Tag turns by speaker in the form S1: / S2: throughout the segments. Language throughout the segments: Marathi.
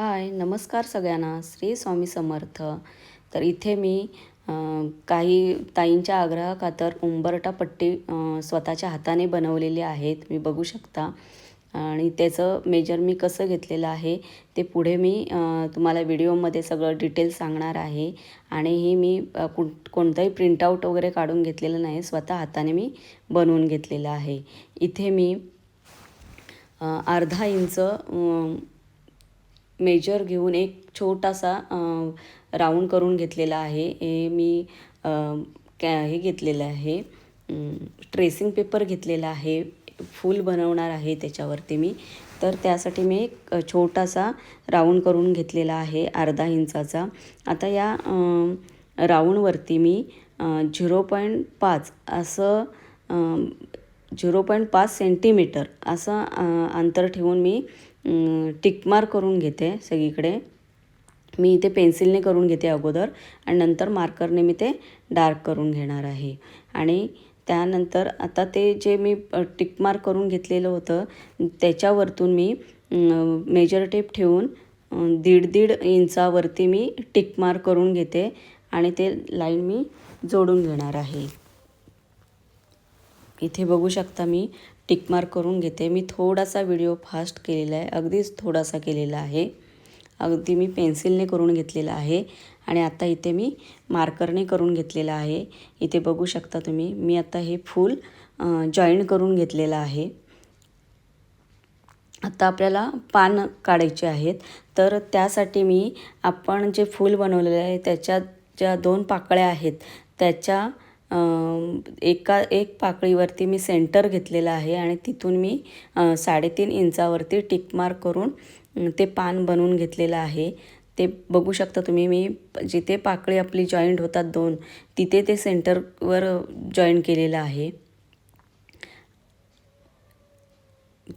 S1: हाय नमस्कार सगळ्यांना. श्री स्वामी समर्थ. तर इथे मी काही ताईंच्या आग्रहाखातर उंबरटा पट्टी स्वतःच्या हाताने बनवलेली आहेत. मी बघू शकता. आणि त्याचं मेजर मी कसं घेतलेलं आहे ते पुढे मी तुम्हाला व्हिडिओमध्ये सगळं डिटेल सांगणार आहे. आणि ही मी कु कोणतंही प्रिंटआउट वगैरे काढून घेतलेलं नाही स्वतः हाताने मी बनवून घेतलेलं आहे. इथे मी अर्धा इंच मेजर घेऊन एक छोटासा राऊंड करून घेतलेला आहे. हे मी कॅ हे घेतलेलं आहे. ट्रेसिंग पेपर घेतलेला आहे. फूल बनवणार आहे त्याच्यावरती मी. तर त्यासाठी मी एक छोटासा राऊंड करून घेतलेला आहे अर्धा इंचाचा. आता या राऊंडवरती मी झिरो पॉईंट पाच असं झिरो पॉईंट पाच सेंटीमीटर असं अंतर ठेवून मी टिकमार करून घेते सगळीकडे. मी इथे पेन्सिलने करून घेते अगोदर आणि नंतर मार्करने मी ते डार्क करून घेणार आहे. आणि त्यानंतर आता ते जे मी टिकमार करून घेतलेलं होतं त्याच्यावरतून मी मेजर टेप ठेवून दीड दीड इंचावरती मी टिकमार करून घेते आणि ते लाईन मी जोडून घेणार आहे. इथे बघू शकता मी टिकमार्क करून घेते. मी थोडासा व्हिडिओ फास्ट केलेला आहे. अगदीच थोडासा केलेला आहे. अगदी मी पेन्सिलने करून घेतलेला आहे आणि आता इथे मी मार्करने करून घेतलेला आहे. इथे बघू शकता तुम्ही मी आता हे फूल जॉईन करून घेतलेलं आहे. आता आपल्याला पान काढायचे आहेत. तर त्यासाठी मी आपण जे फूल बनवलेलं आहे त्याच्या ज्या दोन पाकळ्या आहेत त्याच्या एका एक पाकळीवरती मी सेंटर घेतलेलं आहे आणि तिथून मी साडेतीन इंचावरती टिकमार्क करून ते पान बनवून घेतलेलं आहे. ते बघू शकता तुम्ही मी जिथे पाकळी आपली जॉईंट होतात दोन तिथे ते सेंटरवर जॉईन केलेलं आहे.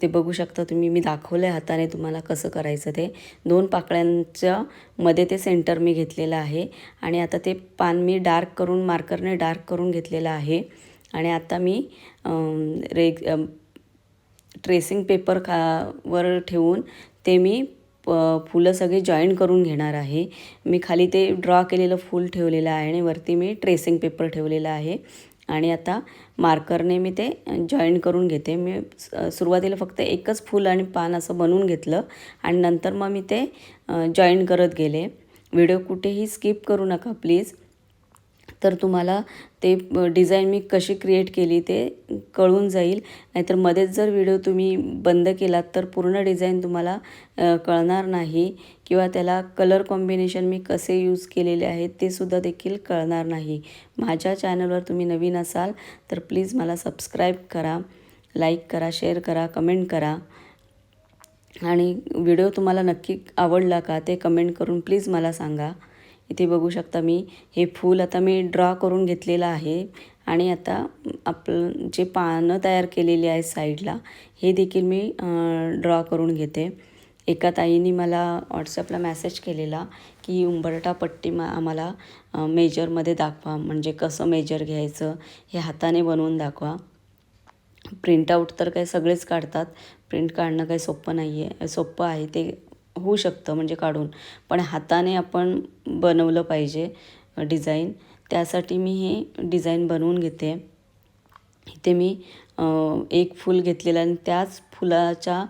S1: ते बघू शकता तुम्ही. मी दाखवलं आहे हाताने तुम्हाला कसं करायचं ते. दोन पाकळ्यांच्या मध्ये ते सेंटर मी घेतलेलं आहे. आणि आता ते पान मी डार्क करून मार्करने डार्क करून घेतलेलं आहे. आणि आता मी रेग ट्रेसिंग पेपर खा वर ठेवून ते मी प फुलं सगळे जॉईन करून घेणार आहे. मी खाली ते ड्रॉ केलेलं फूल ठेवलेलं आहे आणि वरती मी ट्रेसिंग पेपर ठेवलेला आहे. आणि आता मार्करने मी ते जॉईन करून घेते. मी सुरुवातीला फक्त एकच फूल आणि पान असं बनवून घेतलं आणि नंतर मग मी ते जॉईन करत गेले. व्हिडिओ कुठेही स्किप करू नका प्लीज तर तुम्हाला ते डिझाईन मी कशी क्रिएट केली ते कळून जाईल. नाहीतर मध्येच जर व्हिडिओ तुम्ही बंद केलात तर पूर्ण डिझाईन तुम्हाला कळणार नाही किंवा त्याला कलर कॉम्बिनेशन मी कसे यूज केलेले आहेत ते सुद्धा देखील कळणार नाही. माझ्या चॅनलवर तुम्ही नवीन असाल तर प्लीज मला सबस्क्राईब करा लाईक करा शेअर करा कमेंट करा. आणि व्हिडिओ तुम्हाला नक्की आवडला का ते कमेंट करून प्लीज मला सांगा. इथे बघू शकता मी. हे फूल आता मी ड्रॉ करून घेतलेलं आहे. आणि आता आपलं जे पानं तयार केलेली आहेत साईडला हे देखील मी ड्रॉ करून घेते. एका ताईने मला व्हॉट्सअपला मेसेज केलेला की उंबरटा पट्टी मा आम्हाला मेजरमध्ये दाखवा. म्हणजे कसं मेजर घ्यायचं हे हाताने बनवून दाखवा. प्रिंटआउट तर काही सगळेच काढतात. प्रिंट काढणं काही सोपं नाही आहे सोपं आहे ते होऊ शकतं म्हणजे काढून. पण हाताने आपण बनवलं पाहिजे डिझाईन. त्यासाठी मी हे डिझाईन बनवून घेते. इथे मी एक फूल घेतलेलं आणि त्याच फुलाच्या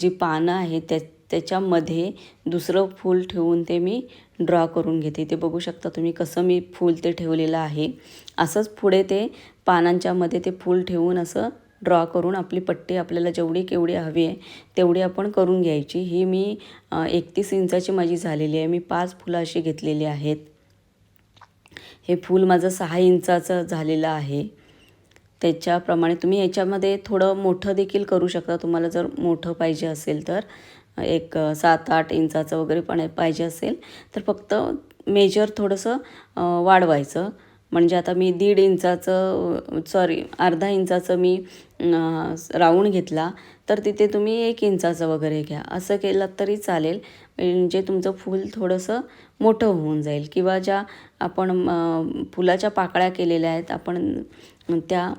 S1: जी पानं आहेत त्या त्याच्यामध्ये दुसरं फूल ठेवून ते मी ड्रॉ करून घेते. ते बघू शकता तुम्ही कसं मी फूल ते ठेवलेलं आहे. असंच पुढे ते पानांच्यामध्ये ते फूल ठेवून असं ड्रॉ करून आपली पट्टी आपल्याला जेवढी केवढी हवी आहे तेवढी आपण करून घ्यायची. ही मी एकतीस इंचाची माझी झालेली आहे. मी पाच फुलं अशी घेतलेली आहेत. हे फूल माझं सहा इंचाचं झालेलं आहे. त्याच्याप्रमाणे तुम्ही याच्यामध्ये थोडं मोठं देखील करू शकता. तुम्हाला जर मोठं पाहिजे असेल तर एक सात आठ इंचाचं वगैरे पण पाहिजे असेल तर फक्त मेजर थोडंसं वाढवायचं. म्हणजे आता मी दीड इंचाचं सॉरी अर्धा इंचाचं मी राऊंड घेतला तर तिथे तुम्ही एक इंचाचं वगैरे घ्या. असं केलं तरी चालेल. म्हणजे तुमचं फूल थोडंसं मोठं होऊन जाईल. किंवा ज्या आपण फुलाच्या पाकळ्या केलेल्या आहेत आपण त्या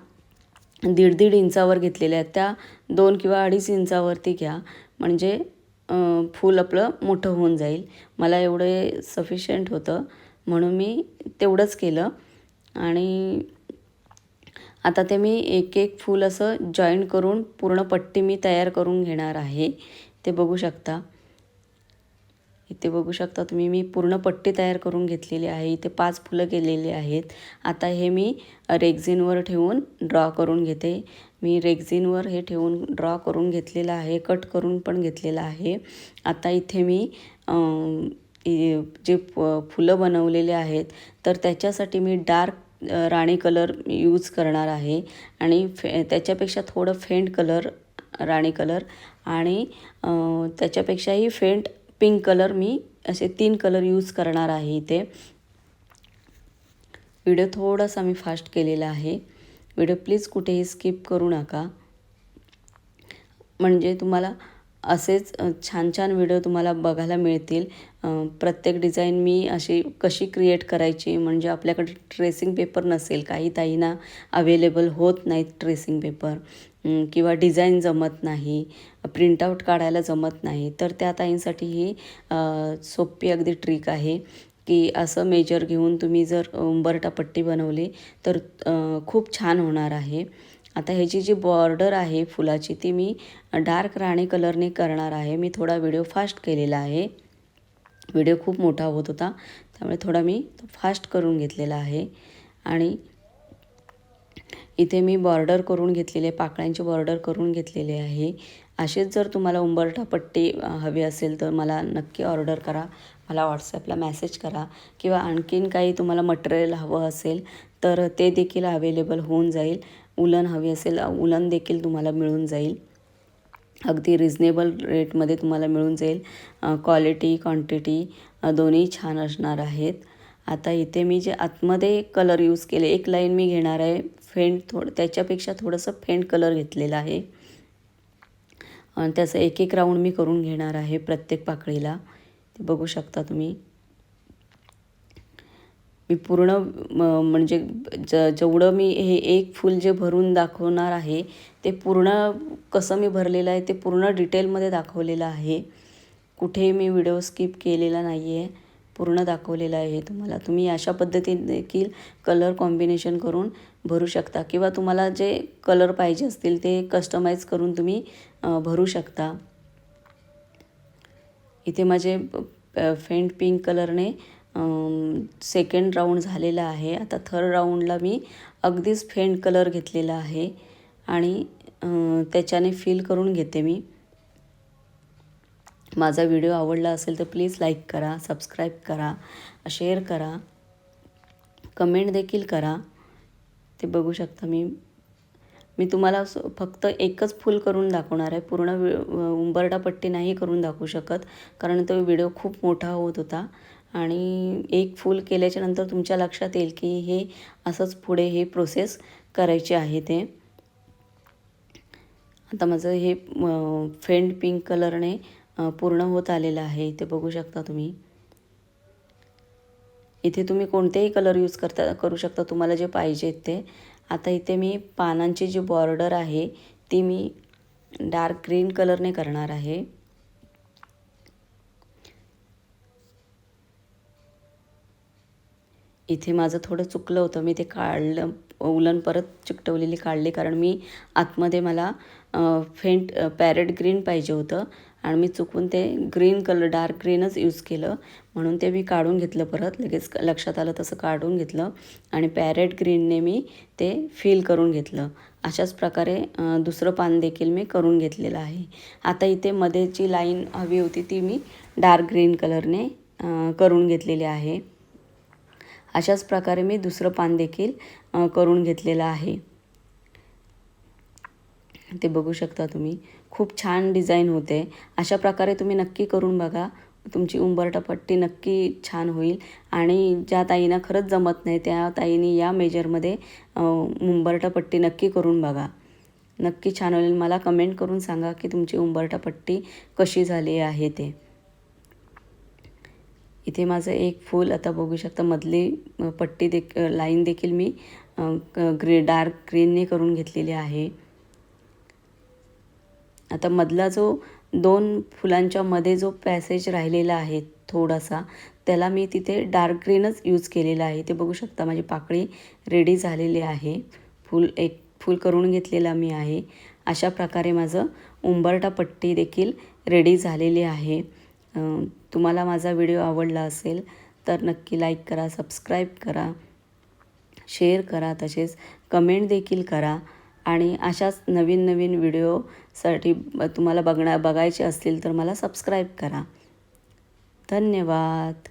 S1: दीड दीड इंचावर घेतलेल्या आहेत त्या दोन किंवा अडीच इंचावरती घ्या. म्हणजे फूल आपलं मोठं होऊन जाईल. मला एवढे सफिशियंट होतं. म्हणून मी तेवढंच केलं. आणि आता ते मी एक एक फूल असं जॉईन करून पूर्ण पट्टी मी तयार करून घेणार आहे. ते बघू शकता. इथे बघू शकता तुम्ही मी पूर्ण पट्टी तयार करून घेतलेली आहे. इथे पाच फुलं केलेली आहेत. आता हे मी रेग्झिनवर ठेवून ड्रॉ करून घेते. मी रेग्झिनवर हे ठेवून ड्रॉ करून घेतलेलं आहे. कट करून पण घेतलेलं आहे. आता इथे मी जे फ- फुलं बनवलेले आहेत तर त्याच्यासाठी मी डार्क राणी कलर यूज करणार आहे. आणि फे त्याच्यापेक्षा थोडं फेंट कलर राणी कलर. आणि त्याच्यापेक्षाही फेंट पिंक कलर मी असे तीन कलर यूज करणार आहे इथे. व्हिडिओ थोडासा मी फास्ट केलेला आहे. व्हिडिओ प्लीज कुठेही स्किप करू नका. म्हणजे तुम्हाला असेच छान छान व्हिडिओ तुम्हाला बघायला मिळतील. प्रत्येक डिझाईन मी अशी कशी क्रिएट करायची? म्हणजे आपल्याकडे ट्रेसिंग पेपर नसेल काही ताईंना अवेलेबल होत नाहीत ट्रेसिंग पेपर किंवा डिझाईन जमत नाही प्रिंटआउट काढायला जमत नाही. तर त्या ताईंसाठी ही सोपी अगदी ट्रिक आहे की असं मेजर घेऊन तुम्ही जर उंबरटा पट्टी बनवली तर खूप छान होणार आहे. आता ह्याची जी बॉर्डर आहे फुलाची ती मी डार्क राणी कलरने करणार आहे. मी थोडा व्हिडिओ फास्ट केलेला आहे. व्हिडिओ खूप मोठा होत होता. त्यामुळे थोडा मी फास्ट करून घेतलेला आहे. आणि इथे मी बॉर्डर करून घेतलेले पाकळ्यांची बॉर्डर करून घेतलेले आहे. असेच जर तुम्हाला उंबरठा पट्टी हवी असेल तर मला नक्की ऑर्डर करा. मला व्हॉट्सॲपला मेसेज करा. किंवा आणखीन काही तुम्हाला मटेरियल हवं असेल तर ते देखील अवेलेबल होऊन जाईल. उलन हवी असेल उलन देखील तुम्हाला मिळून जाईल. अगदी रिजनेबल रेटमध्ये तुम्हाला मिळून जाईल. क्वालिटी क्वांटिटी दोन्ही छान असणार आहेत. आता इथे मी जे आतमध्ये कलर यूज केले एक लाईन मी घेणार आहे फेंट थोडं त्याच्यापेक्षा थोडंसं फेंट कलर घेतलेला आहे. आणि त्याचं एक एक राऊंड मी करून घेणार आहे प्रत्येक पाकळीला. ते बघू शकता तुम्ही. मी पूर्ण म- म्हणजे ज जेवढं मी हे एक फूल जे भरून दाखवणार आहे ते पूर्ण कसं मी भरलेलं आहे ते पूर्ण डिटेलमध्ये दाखवलेलं आहे. कुठेही मी व्हिडिओ स्किप केलेला नाही आहे पूर्ण दाखवलेलं आहे तुम्हाला. तुम्ही अशा पद्धतीने देखील कलर कॉम्बिनेशन करून भरू शकता किंवा तुम्हाला जे कलर पाहिजे असतील ते कस्टमाइज करून तुम्ही भरू शकता. इथे माझे फेंट पिंक कलरने सेकंड राऊंड झालेला आहे. आता थर्ड राऊंडला मी अगदीच फेंट कलर घेतलेला आहे आणि त्याच्याने फील करून घेते मी. माझा व्हिडिओ आवडला असेल तर प्लीज लाईक करा सबस्क्राईब करा शेअर करा कमेंट देखील करा. ते बघू शकता मी. मी तुम्हाला फक्त एकच फुल करून दाखवणार आहे. पूर्ण वि- उंबरडा पट्टी नाही करून दाखवू शकत कारण तो व्हिडिओ खूप मोठा होत होता. आणि एक फूल केल्याच्यानंतर तुमच्या लक्षात येईल की हे असंच पुढे हे प्रोसेस करायची आहे ते. आता माझं हे फेंट पिंक कलरने पूर्ण होत आलेलं आहे. ते बघू शकता तुम्ही. इथे तुम्ही कोणतेही कलर यूज करता करू शकता. तुम्हाला जे पाहिजेत ते. आता इथे मी पानांची जी बॉर्डर आहे ती मी डार्क ग्रीन कलरने करणार आहे. इथे माझं थोडं चुकलं होतं. मी ते काढलं उलन परत चिकटवलेली काढली कारण मी आतमध्ये मला फेंट पॅरेट ग्रीन पाहिजे होतं आणि मी चुकून ते ग्रीन कलर डार्क ग्रीनच यूज केलं. म्हणून ते मी काढून घेतलं परत. लगेच लक्षात आलं तसं काढून घेतलं आणि पॅरेट ग्रीनने मी ते फिल करून घेतलं. अशाच प्रकारे दुसरं पान देखील मी करून घेतलेलं आहे. आता इथे मध्ये जी लाईन हवी होती ती मी डार्क ग्रीन कलरने करून घेतलेली आहे. अशाच प्रकारे मी दुसरं पान देखील करून घेतलेलं आहे. ते बघू शकता तुम्ही. खूप छान डिझाईन होते. अशा प्रकारे तुम्ही नक्की करून बघा. तुमची उंबरटपट्टी नक्की छान होईल. आणि ज्या ताईंना खरंच जमत नाही त्या ताईंनी या मेजरमध्ये उंबरटपट्टी नक्की करून बघा. नक्की छान होईल. मला कमेंट करून सांगा की तुमची उंबरटपट्टी कशी झाली आहे ते. इथे माझं एक फूल आता बघू शकता मधली पट्टी देख लाईन देखील मी ग्रे डार्क ग्रीनने करून घेतलेली आहे. आता मधला जो दोन फुलांच्या मध्ये जो पॅसेज राहिलेला आहे थोडासा त्याला मी तिथे डार्क ग्रीनच यूज केलेला आहे. ते बघू शकता माझी पाकळी रेडी झालेली आहे. फूल एक फूल करून घेतलेला मी आहे. अशा प्रकारे माझं उंबरटा पट्टी देखील रेडी झालेली आहे. तुम्हाला माझा व्हिडिओ आवडला असेल तर नक्की लाईक करा सबस्क्राईब करा शेअर करा तसेच कमेंट देखील करा. आणि अशाच नवीन नवीन व्हिडिओसाठी तुम्हाला बघण्या बघायचे असतील तर मला सबस्क्राईब करा. धन्यवाद.